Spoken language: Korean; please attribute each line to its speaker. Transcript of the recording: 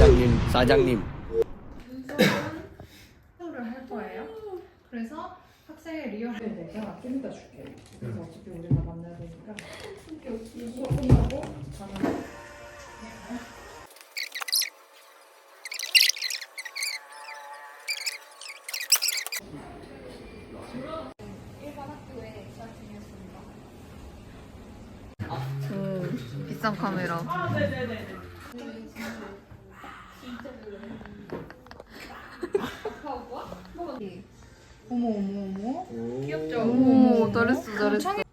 Speaker 1: 사장님 사장님
Speaker 2: 수업을 할 거예요. 그래서 학생의 리얼 네, 내가 좀 이따 줄게. 그래서 어차피 우리가 만나야 되니까 수업 끝나고 저는
Speaker 3: 오, 비싼 카메라.
Speaker 2: 어머 어머 어머.
Speaker 3: 오, 잘했어, 잘했어.